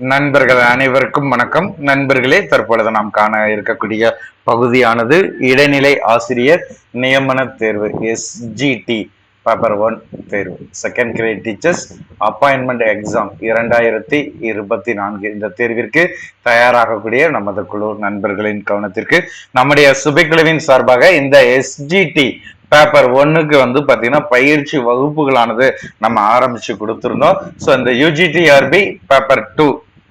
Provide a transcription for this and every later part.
நண்பர்கள் அனைவருக்கும் வணக்கம். நண்பர்களே தற்பொழுது நாம் காண இருக்கக்கூடிய பகுதியானது இடைநிலை ஆசிரியர் நியமன தேர்வு எஸ்ஜிடி பேப்பர் ஒன் தேர்வு. Second grade teachers appointment exam இரண்டாயிரத்தி இருபத்தி நான்கு. இந்த தேர்விற்கு தயாராகக்கூடிய நமது குழு நண்பர்களின் கவனத்திற்கு நம்முடைய சுபைக்குழுவின் சார்பாக இந்த எஸ்ஜிடி பேப்பர் ஒன்னுக்கு வந்து பாத்தீங்கன்னா பயிற்சி வகுப்புகளானது நம்ம ஆரம்பிச்சு கொடுத்துருந்தோம். ஸோ இந்த யூஜிடிஆர்பி பேப்பர் டூ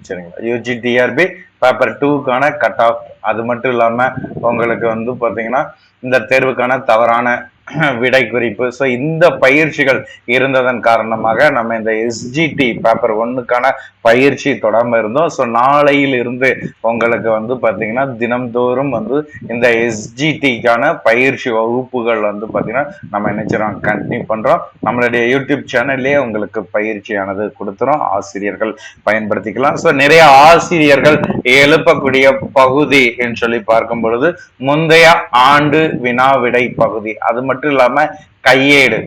சரிங்களா? யூஜிடிஆர்பி பேப்பர் டூக்கான கட் ஆஃப் அது மட்டும் இல்லாம உங்களுக்கு வந்து பாத்தீங்கன்னா இந்த தேர்வுக்கான தவறான விடை குறிப்பு ஸோ இந்த பயிற்சிகள் இருந்ததன் காரணமாக நம்ம இந்த எஸ்ஜிடி பேப்பர் ஒன்றுக்கான பயிற்சி தொடாமல் இருந்தோம். ஸோ நாளையிலிருந்து உங்களுக்கு வந்து பார்த்தீங்கன்னா தினம்தோறும் வந்து இந்த எஸ்ஜிடிக்கான பயிற்சி வகுப்புகள் வந்து பார்த்தீங்கன்னா நம்ம நினைச்சிடறோம் கண்டினியூ பண்ணுறோம் நம்மளுடைய யூடியூப் சேனல்லே உங்களுக்கு பயிற்சியானது கொடுத்துரும் ஆசிரியர்கள் பயன்படுத்திக்கலாம். ஸோ நிறைய ஆசிரியர்கள் எழுப்பக்கூடிய பகுதி என்று சொல்லி பார்க்கும் பொழுது முந்தைய ஆண்டு வினா விடை பகுதி அது மட்டும் மட்டும் இல்லாம கையேடு.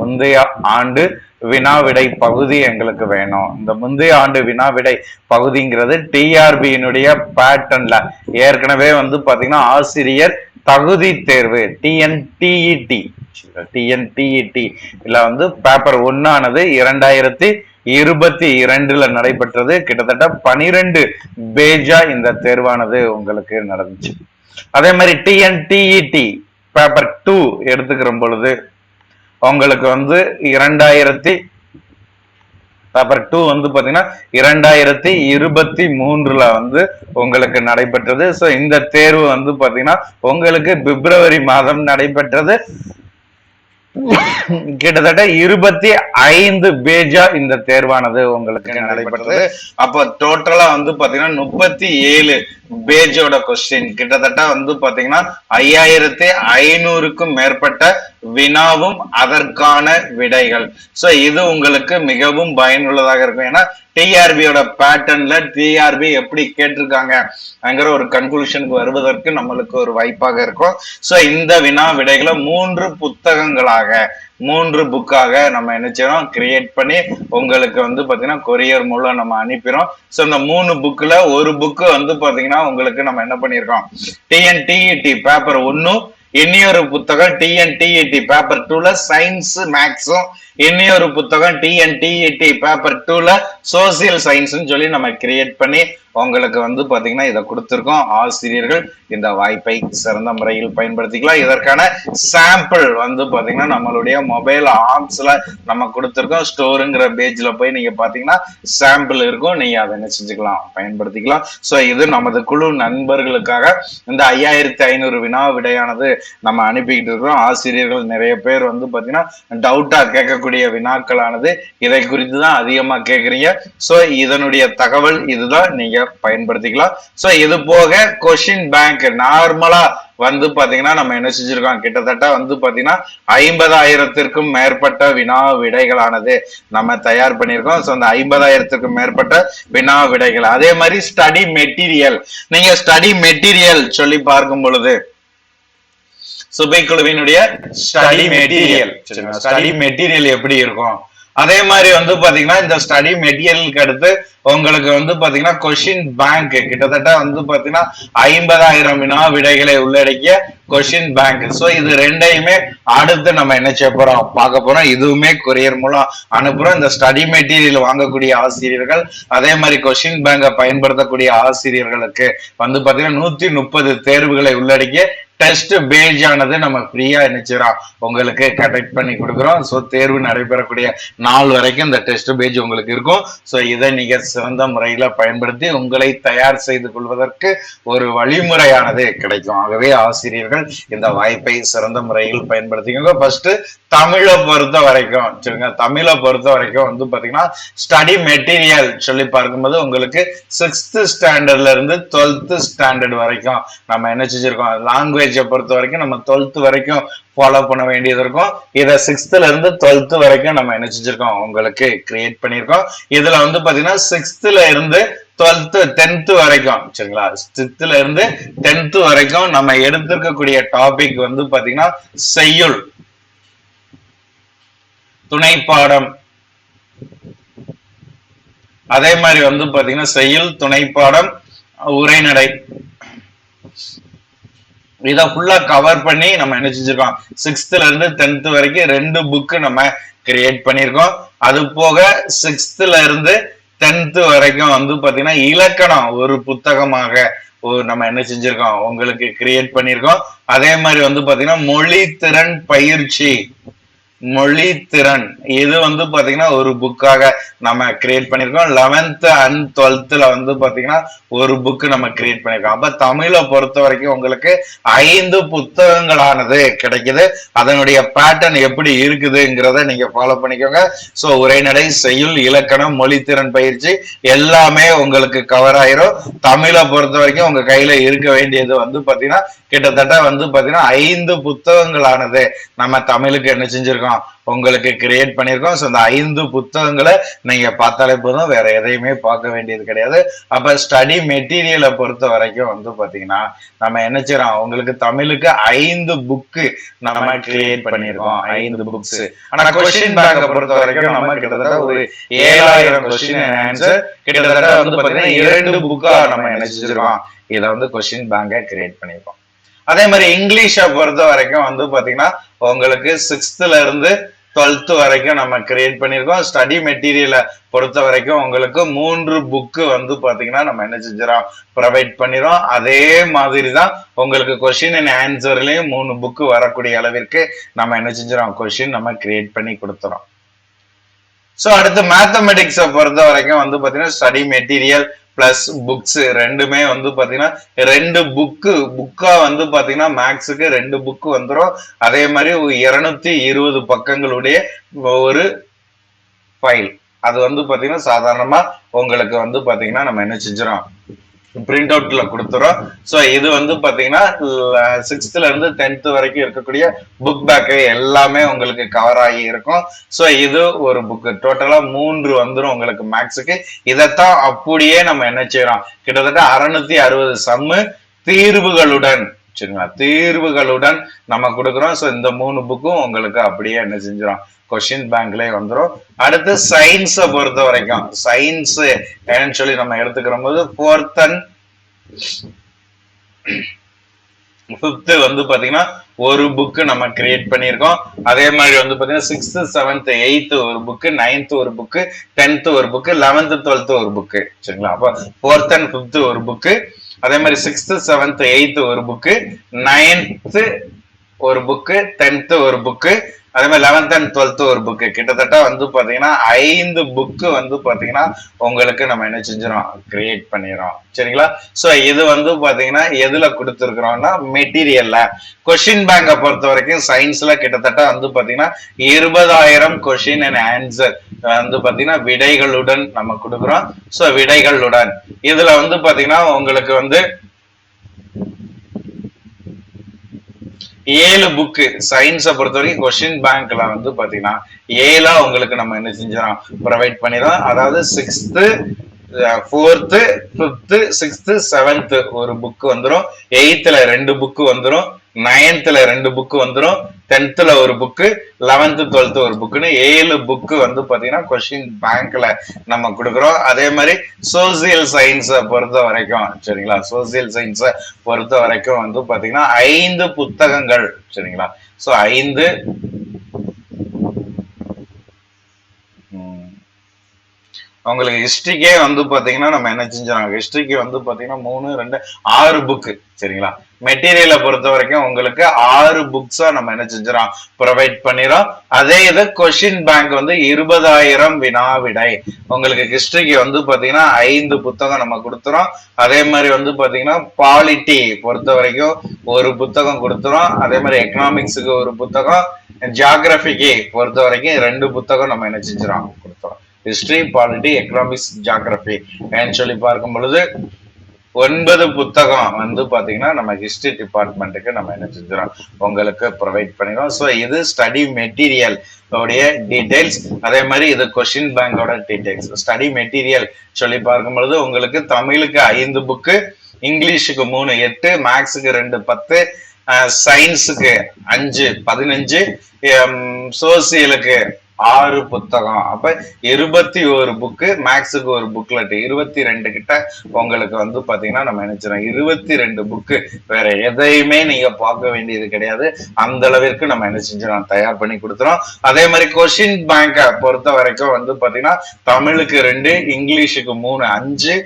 முந்தைய ஆண்டு வினாவிடை பகுதி எங்களுக்கு வேணும். இந்த முந்தைய ஆண்டு வினாவிடை பகுதிங்கிறது டிஆர்பியினுடைய பேட்டர்ன்ல ஏற்கனவே வந்து பாத்தீங்கன்னா ஆசிரியர் தகுதி தேர்வு டிஎன்டிஇடி டிஎன்டிஇடி இல்ல வந்து பேப்பர் ஒன்னானது இரண்டாயிரத்தி இருபத்தி இரண்டுல நடைபெற்றது. கிட்டத்தட்ட பனிரெண்டு பேஜா இந்த தேர்வானது உங்களுக்கு நடந்துச்சு. அதே மாதிரி டிஎன்டிஇடி பேப்பர் டூ எடுத்துக்கிற பொழுது உங்களுக்கு வந்து இரண்டாயிரத்தி பேப்பர் டூ வந்து பாத்தீங்கன்னா இரண்டாயிரத்தி இருபத்தி மூன்றுல வந்து உங்களுக்கு நடைபெற்றது. ஸோ இந்த தேர்வு வந்து பாத்தீங்கன்னா உங்களுக்கு பிப்ரவரி மாதம் நடைபெற்றது. கிட்டத்தட்ட இருபத்தி ஐந்து பேஜா இந்த தேர்வானது உங்களுக்கு நடைபெற்றது அப்ப டோட்டலா வந்து பாத்தீங்கன்னா முப்பத்தி ஏழு பேஜோட கொஸ்டின் கிட்டத்தட்ட வந்து பாத்தீங்கன்னா ஐயாயிரத்தி ஐநூறுக்கும் மேற்பட்ட வினாவும் அதற்கான விடைகள். சோ இது உங்களுக்கு மிகவும் பயனுள்ளதாக இருக்கும். ஏன்னா டிஆர்பியோட பேட்டர்ன்ல டிஆர்பி எப்படி கேட்டிருக்காங்க அங்கிற ஒரு கன்க்ளூஷனுக்கு வருவதற்கு நம்மளுக்கு ஒரு வாய்ப்பாக இருக்கும். சோ இந்த வினா விடைகளை மூன்று புத்தகங்களாக மூன்று புக்காக நம்ம என்ன செய்யறோம்? கிரியேட் பண்ணி உங்களுக்கு வந்து பாத்தீங்கன்னா கொரியர் மூலம் நம்ம அனுப்பிடும் ஸோ இந்த மூணு புக்ல ஒரு புக்கு வந்து பாத்தீங்கன்னா உங்களுக்கு நம்ம என்ன பண்ணியிருக்கோம்? டிஎன்டிஇடி பேப்பர் ஒன்னும் இன்னியொரு புத்தகம் டிஎன்டிஇடி பேப்பர் டூல சயின்ஸ் மேக்ஸும் இன்னியொரு புத்தகம் டிஎன்டிஇடி பேப்பர் டூல சோசியல் சயின்ஸ்னு சொல்லி நம்ம கிரியேட் பண்ணி உங்களுக்கு வந்து பாத்தீங்கன்னா இதை கொடுத்துருக்கோம். ஆசிரியர்கள் இந்த வாய்ப்பை சிறந்த முறையில் பயன்படுத்திக்கலாம். இதற்கான சாம்பிள் வந்து பாத்தீங்கன்னா நம்மளுடைய மொபைல் ஆப்ஸ்ல நம்ம கொடுத்துருக்கோம். ஸ்டோருங்கிற பேஜ்ல போய் நீங்க பாத்தீங்கன்னா சாம்பிள் இருக்கும். நீங்க அதை என்ன செஞ்சுக்கலாம் பயன்படுத்திக்கலாம். ஸோ இது நமது குழு நண்பர்களுக்காக இந்த ஐயாயிரத்தி ஐநூறு வினா விடையானது நம்ம அனுப்பிக்கிட்டு இருக்கிறோம். ஆசிரியர்கள் நிறைய பேர் வந்து பாத்தீங்கன்னா டவுட்டா கேட்கக்கூடிய வினாக்களானது. இதை குறித்து தான் அதிகமா கேக்குறீங்க. ஸோ இதனுடைய தகவல் இதுதான். நீங்க பயன்படுத்திக்கலாம். சோ இது போக கொஷின் பேங்க் நார்மலா வந்து பாத்தீங்கன்னா நம்ம என்ன செஞ்சிருக்கோம்? கிட்டத்தட்ட வந்து பாத்தீங்கன்னா ஐம்பதாயிரத்திற்கும் மேற்பட்ட வினா விடைகளானது நம்ம தயார் பண்ணியிருக்கோம். ஸோ அந்த ஐம்பதாயிரத்திற்கும் மேற்பட்ட வினா விடைகள். அதே மாதிரி ஸ்டடி மெட்டீரியல் நீங்க ஸ்டடி மெட்டீரியல் சொல்லி பார்க்கும் பொழுது சுபை குழுவினுடைய ஸ்டடி மெட்டீரியல் ஸ்டடி மெட்டீரியல் எப்படி இருக்கும்? அதே மாதிரி வந்து பாத்தீங்கன்னா இந்த ஸ்டடி மெட்டீரியலுக்கு அடுத்து உங்களுக்கு வந்து பாத்தீங்கன்னா கொஷின் பேங்க் கிட்டத்தட்ட வந்து பாத்தீங்கன்னா ஐம்பதாயிரம் வினா விடைகளை உள்ளடக்கிய கொஷின் பேங்க் சோ இது ரெண்டையுமே அடுத்து நம்ம என்ன செய்ய போறோம்? பார்க்க போறோம். இதுவுமே கொரியர் மூலம் அனுப்புறோம். இந்த ஸ்டடி மெட்டீரியல் வாங்கக்கூடிய ஆசிரியர்கள் அதே மாதிரி கொஷின் பேங்கை பயன்படுத்தக்கூடிய ஆசிரியர்களுக்கு வந்து பாத்தீங்கன்னா நூத்தி முப்பது தேர்வுகளை உள்ளடக்கிய டெஸ்ட் பேஜ் ஆனது நம்ம ஃப்ரீயா நினைச்சிடறோம் உங்களுக்கு கண்டக்ட் பண்ணி கொடுக்குறோம். ஸோ தேர்வு நடைபெறக்கூடிய நாள் வரைக்கும் இந்த டெஸ்ட் பேஜ் உங்களுக்கு இருக்கும். ஸோ இதை நீங்க சிறந்த முறையில பயன்படுத்தி உங்களை தயார் செய்து கொள்வதற்கு ஒரு வழிமுறையானது கிடைக்கும். ஆகவே ஆசிரியர்கள் இந்த வாய்ப்பை சிறந்த முறையில் பயன்படுத்திக்கோங்க. ஃபர்ஸ்ட் தமிழை பொறுத்த வரைக்கும் சரிங்க தமிழை பொறுத்த வரைக்கும் வந்து பாத்தீங்கன்னா ஸ்டடி மெட்டீரியல் சொல்லி பார்க்கும்போது உங்களுக்கு சிக்ஸ்த் ஸ்டாண்டர்ட்ல இருந்து டுவெல்த் ஸ்டாண்டர்ட் வரைக்கும் நம்ம என்ன செஞ்சிருக்கோம்? லாங்குவேஜ் பொறுத்த வரைக்கும் நம்ம டுவெல்த் வரைக்கும் ஃபாலோ பண்ண வேண்டியது இருக்கும். இதை சிக்ஸ்த்துல இருந்து டுவெல்த் வரைக்கும் நம்ம என்ன செஞ்சிருக்கோம்? உங்களுக்கு கிரியேட் பண்ணியிருக்கோம் இதுல வந்து பாத்தீங்கன்னா சிக்ஸ்த்துல இருந்து டுவெல்த்து டென்த்து வரைக்கும் சரிங்களா? சிக்ஸ்த்துல இருந்து டென்த்து வரைக்கும் நம்ம எடுத்திருக்கக்கூடிய டாபிக் வந்து பாத்தீங்கன்னா செய்யுள் துணை பாடம் அதே மாதிரி வந்து பாத்தீங்கன்னா செய்யுள் துணைப்பாடம் உரைநடை. இத ஃபுல்லா கவர் பண்ணி நம்ம என்ன செஞ்சிருக்கோம்? சிக்ஸ்த்ல இருந்து டென்த் வரைக்கும் ரெண்டு புக்கு நம்ம கிரியேட் பண்ணியிருக்கோம். அது போக சிக்ஸ்த்ல இருந்து டென்த் வரைக்கும் வந்து பாத்தீங்கன்னா இலக்கணம் ஒரு புத்தகமாக ஒரு நம்ம என்ன செஞ்சிருக்கோம்? உங்களுக்கு கிரியேட் பண்ணியிருக்கோம். அதே மாதிரி வந்து பாத்தீங்கன்னா மொழி திறன் பயிற்சி மொழி திறன் இது வந்து பாத்தீங்கன்னா ஒரு புக்காக நம்ம கிரியேட் பண்ணிருக்கோம். லெவன்த் அண்ட் டுவெல்த்ல வந்து பாத்தீங்கன்னா ஒரு புக் நம்ம கிரியேட் பண்ணிருக்கோம். அப்ப தமிழை பொறுத்த வரைக்கும் உங்களுக்கு ஐந்து புத்தகங்களானது கிடைக்குது. அதனுடைய பேட்டர்ன் எப்படி இருக்குதுங்கிறத நீங்க ஃபாலோ பண்ணிக்கோங்க. சோ உரைநடை செய்யுள் இலக்கணம் மொழித்திறன் பயிற்சி எல்லாமே உங்களுக்கு கவர் ஆயிரும். தமிழை பொறுத்த வரைக்கும் உங்க கையில இருக்க வேண்டியது வந்து பாத்தீங்கன்னா கிட்டத்தட்ட வந்து பாத்தீங்கன்னா ஐந்து புத்தகங்களானது. நம்ம தமிழுக்கு என்ன செஞ்சிருக்கோம்? உங்களுக்கு கிரியேட் பண்ணியிருக்கோம். ஸோ இந்த ஐந்து புத்தகங்களை நீங்க பார்த்தாலே போதும். வேற எதையுமே பார்க்க வேண்டியது கிடையாது. அப்ப ஸ்டடி மெட்டீரியலை பொறுத்த வரைக்கும் வந்து பாத்தீங்கன்னா நம்ம என்ன செய்யறோம் உங்களுக்கு தமிழுக்கு ஐந்து புக்கு நம்ம கிரியேட் பண்ணியிருக்கோம். ஐந்து புக்ஸ் ஆனா கொஸ்டின் பேங்கை பொறுத்த வரைக்கும் நம்ம கிட்டத்தட்ட ஒரு ஏழாயிரம் கொஸ்டின் ஆன்சர் கிட்டத்தட்ட வந்து பாத்தீங்கன்னா இரண்டு புக்கா நம்ம என்ன செஞ்சிருக்கோம்? இதை வந்து கொஸ்டின் பேங்கை கிரியேட் பண்ணியிருக்கோம். அதே மாதிரி இங்கிலீஷை பொறுத்த வரைக்கும் வந்து பார்த்தீங்கன்னா உங்களுக்கு சிக்ஸ்த்துல இருந்து டுவெல்த்து வரைக்கும் நம்ம கிரியேட் பண்ணியிருக்கோம். ஸ்டடி மெட்டீரியலை பொறுத்த வரைக்கும் உங்களுக்கு மூன்று புக்கு வந்து பார்த்தீங்கன்னா நம்ம என்ன செஞ்சிடறோம்? ப்ரொவைட் பண்ணிடுறோம். அதே மாதிரி தான் உங்களுக்கு கொஷின் அண்ட் ஆன்சர்லேயும் மூணு புக்கு வரக்கூடிய அளவிற்கு நம்ம என்ன செஞ்சிடறோம்? கொஷின் நம்ம கிரியேட் பண்ணி கொடுத்துறோம் ஸோ அடுத்து மேத்தமெட்டிக்ஸை பொறுத்த வரைக்கும் வந்து பார்த்தீங்கன்னா ஸ்டடி மெட்டீரியல் பிளஸ் புக்ஸ் ரெண்டுமே வந்து பாத்தீங்கன்னா ரெண்டு புக்கு புக்கா வந்து பாத்தீங்கன்னா மேக்ஸுக்கு ரெண்டு புக்கு வந்துடும் அதே மாதிரி இருநூத்தி இருபது பக்கங்களுடைய ஒரு ஃபைல் அது வந்து பாத்தீங்கன்னா சாதாரணமா உங்களுக்கு வந்து பாத்தீங்கன்னா நம்ம என்ன செஞ்சிடும் பிரிண்ட் அவுட்ல கொடுத்துரும் ஸோ இது வந்து பாத்தீங்கன்னா சிக்ஸ்த்ல இருந்து டென்த் வரைக்கும் இருக்கக்கூடிய புக் பேக்கு எல்லாமே உங்களுக்கு கவர் ஆகி இருக்கும். ஸோ இது ஒரு புக் டோட்டலா மூன்று வந்துடும் உங்களுக்கு மேக்ஸுக்கு இதைத்தான் அப்படியே நம்ம என்ன செய்யறோம்? கிட்டத்தட்ட அறுநூத்தி அறுபது சம்மு தீர்வுகளுடன் சரிங்களா தீர்வுகளுடன் நம்ம கொடுக்குறோம். ஸோ இந்த மூணு புக்கும் உங்களுக்கு அப்படியே என்ன செஞ்சிடும் கொஸ்டின் பேங்க்லயே வந்துடும் அடுத்து சயின்ஸை பொறுத்த வரைக்கும். சயின்ஸ் என்னன்னு சொல்லி நம்ம எடுத்துக்கிற போது ஃபோர்த் அண்ட் ஃபிஃப்த்து வந்து பாத்தீங்கன்னா ஒரு புக்கு நம்ம கிரியேட் பண்ணியிருக்கோம். அதே மாதிரி வந்து பாத்தீங்கன்னா சிக்ஸ்த்து செவன்த் எயித்து ஒரு புக்கு நைன்த் ஒரு புக்கு டென்த் ஒரு புக்கு லெவன்த்து டுவெல்த் ஒரு புக்கு சரிங்களா? அப்போ ஃபோர்த் அண்ட் ஃபிஃப்த்து ஒரு புக்கு அதே மாதிரி சிக்ஸ்த்து செவன்த் எயித்து ஒரு புக்கு நைன்த்து ஒரு புக்கு டென்த்து ஒரு புக்கு அதே மாதிரி லெவன்த் அண்ட் டுவெல்த்து ஒரு புக்கு கிட்டத்தட்ட வந்து பார்த்தீங்கன்னா ஐந்து புக்கு வந்து பார்த்தீங்கன்னா உங்களுக்கு நம்ம என்ன செஞ்சிடும் கிரியேட் பண்ணிடுறோம். சரிங்களா? ஸோ இது வந்து பார்த்தீங்கன்னா எதில் கொடுத்துருக்குறோம்னா மெட்டீரியலில் கொஷின் பேங்கை பொறுத்த வரைக்கும் சயின்ஸில் கிட்டத்தட்ட வந்து பார்த்தீங்கன்னா இருபதாயிரம் கொஷின் அண்ட் ஆன்சர் வந்து பார்த்தீங்கன்னா விடைகளுடன் நம்ம கொடுக்குறோம். ஸோ விடைகளுடன். இதில் வந்து பார்த்தீங்கன்னா உங்களுக்கு வந்து ஏழு புக்கு சயின்ஸை பொறுத்த வரைக்கும் கொஸ்டின் பேங்க்ல வந்து பாத்தீங்கன்னா ஏழா உங்களுக்கு நம்ம என்ன செஞ்சிடறோம்? ப்ரொவைட் பண்ணிடலாம் அதாவது sixth fourth fifth sixth seventh ஒரு புக்கு வந்துடும் எயித்தில் ரெண்டு புக்கு வந்துடும் நைன்த்தில் ரெண்டு புக்கு வந்துடும் டென்த்தில் ஒரு புக்கு லெவன்த்து டுவெல்த்து ஒரு புக்குன்னு ஏழு புக்கு வந்து பார்த்தீங்கன்னா கொஸ்டின் பேங்க்கில் நம்ம கொடுக்குறோம். அதே மாதிரி சோசியல் சயின்ஸை பொறுத்த வரைக்கும் சரிங்களா? சோசியல் சயின்ஸை பொறுத்த வரைக்கும் வந்து பார்த்தீங்கன்னா ஐந்து புத்தகங்கள் சரிங்களா? ஸோ ஐந்து உங்களுக்கு ஹிஸ்ட்ரிக்கே வந்து பாத்தீங்கன்னா நம்ம என்ன செஞ்சாங்க ஹிஸ்ட்ரிக்கு வந்து பாத்தீங்கன்னா மூணு ரெண்டு ஆறு புக்கு சரிங்களா? மெட்டீரியலை பொறுத்த வரைக்கும் உங்களுக்கு ஆறு புக்ஸா நம்ம என்ன செஞ்சிடறோம் ப்ரொவைட் பண்ணிடும் அதே இது கொஷின் பேங்க் வந்து இருபதாயிரம் வினா விடை உங்களுக்கு ஹிஸ்டரிக்கு வந்து பாத்தீங்கன்னா ஐந்து புத்தகம் நம்ம கொடுத்துறோம். அதே மாதிரி வந்து பாத்தீங்கன்னா பாலிட்டி பொறுத்த வரைக்கும் ஒரு புத்தகம் கொடுத்துறோம். அதே மாதிரி எக்கனாமிக்ஸுக்கு ஒரு புத்தகம். ஜியாகிரபிக்கு பொறுத்த வரைக்கும் ரெண்டு புத்தகம் நம்ம என்ன செஞ்சிடறோம்? கொடுத்துறோம். ஹிஸ்டரி பாலிட்டி எக்கனாமிக்ஸ் ஜியாகிரபி சொல்லி பார்க்கும் பொழுது ஒன்பது புத்தகம் வந்து பாத்தீங்கன்னா நம்ம ஹிஸ்டரி டிபார்ட்மெண்ட்டுக்கு நம்ம என்ன செஞ்சிடும் உங்களுக்கு ப்ரொவைட் பண்ணிடுவோம் ஸோ இது ஸ்டடி மெட்டீரியல் உடைய டீடைல்ஸ் அதே மாதிரி இது கொஷின் பேங்கோட டீடைல்ஸ் ஸ்டடி மெட்டீரியல் சொல்லி பார்க்கும் பொழுது உங்களுக்கு தமிழுக்கு ஐந்து புக்கு இங்கிலீஷுக்கு மூணு எட்டு மேக்ஸுக்கு ரெண்டு பத்து சயின்ஸுக்கு அஞ்சு பதினஞ்சு சோசியலுக்கு ஆறு புத்தகம். அப்ப இருபத்தி ஒரு புக்கு மேக்ஸுக்கு ஒரு புக்லெட் இருபத்தி ரெண்டு கிட்ட உங்களுக்கு வந்து பாத்தீங்கன்னா நம்ம நினைச்சிடும் இருபத்தி ரெண்டு புக்கு வேற எதையுமே நீங்க பார்க்க வேண்டியது கிடையாது. அந்த அளவிற்கு நம்ம என்ன செஞ்சோம் தயார் பண்ணி கொடுத்துறோம் அதே மாதிரி கொஷின் பேங்கை பொறுத்த வரைக்கும் வந்து பாத்தீங்கன்னா தமிழுக்கு ரெண்டு இங்கிலீஷுக்கு மூணு அஞ்சு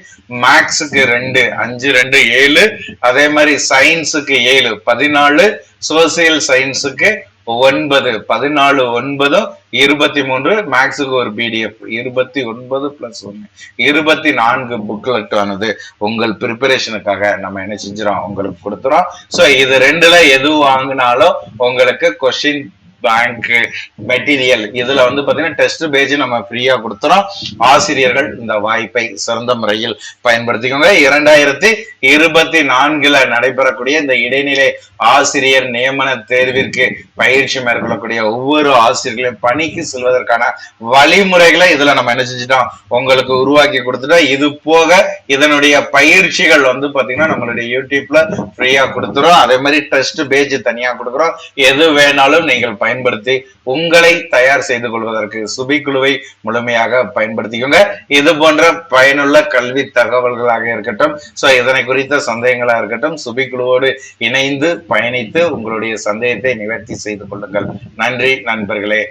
மேக்ஸுக்கு ரெண்டு அஞ்சு ரெண்டு ஏழு. அதே மாதிரி சயின்ஸுக்கு ஏழு பதினாலு. சோசியல் சயின்ஸுக்கு ஒன்பது பதினாலு ஒன்பதும் இருபத்தி மூன்று மேக்ஸுக்கு ஒரு பிடிஎஃப் இருபத்தி ஒன்பது பிளஸ் ஒன்னு. இருபத்தி நான்கு புக்லெட் ஆனது உங்கள் ப்ரிப்பரேஷனுக்காக நம்ம என்ன செஞ்சிடோம் உங்களுக்கு கொடுத்துறோம் ஸோ இது ரெண்டுல எது வாங்கினாலும் உங்களுக்கு கொஸ்டின் பேங்க் மெட்டீரியல் இதுல வந்து பாத்தீங்கன்னா டெஸ்ட் பேஜ் நம்ம ஃப்ரீயா கொடுத்துறோம். ஆசிரியர்கள் இந்த வாய்ப்பை சிறந்த முறையில் பயன்படுத்திக்கோங்க. இரண்டாயிரத்தி இருபத்தி நான்குல நடைபெறக்கூடிய இந்த இடைநிலை ஆசிரியர் நியமன தேர்விற்கு பயிற்சி மேற்கொள்ளக்கூடிய ஒவ்வொரு ஆசிரியர்களையும் பணிக்கு செல்வதற்கான வழிமுறைகளை இதுல நம்ம என்ன செஞ்சுட்டோம்? உங்களுக்கு உருவாக்கி கொடுத்துட்டோம். இது போக இதனுடைய பயிற்சிகள் வந்து பாத்தீங்கன்னா நம்மளுடைய யூடியூப்ல ஃப்ரீயா கொடுத்துறோம். அதே மாதிரி டெஸ்ட் பேஜ் தனியா கொடுக்குறோம். எது வேணாலும் நீங்கள் பயன்படுத்தி உங்களை தயார் செய்து கொள்வதற்கு சுபி குழுவை முழுமையாக பயன்படுத்திக்கோங்க. இது போன்ற பயனுள்ள கல்வி தகவல்களாக இருக்கட்டும் சோ இதனை குறித்த சந்தேகங்களா இருக்கட்டும் சுபி குழுவோடு இணைந்து பயணித்து உங்களுடைய சந்தேகத்தை நிவர்த்தி செய்து கொள்ளுங்கள். நன்றி நண்பர்களே.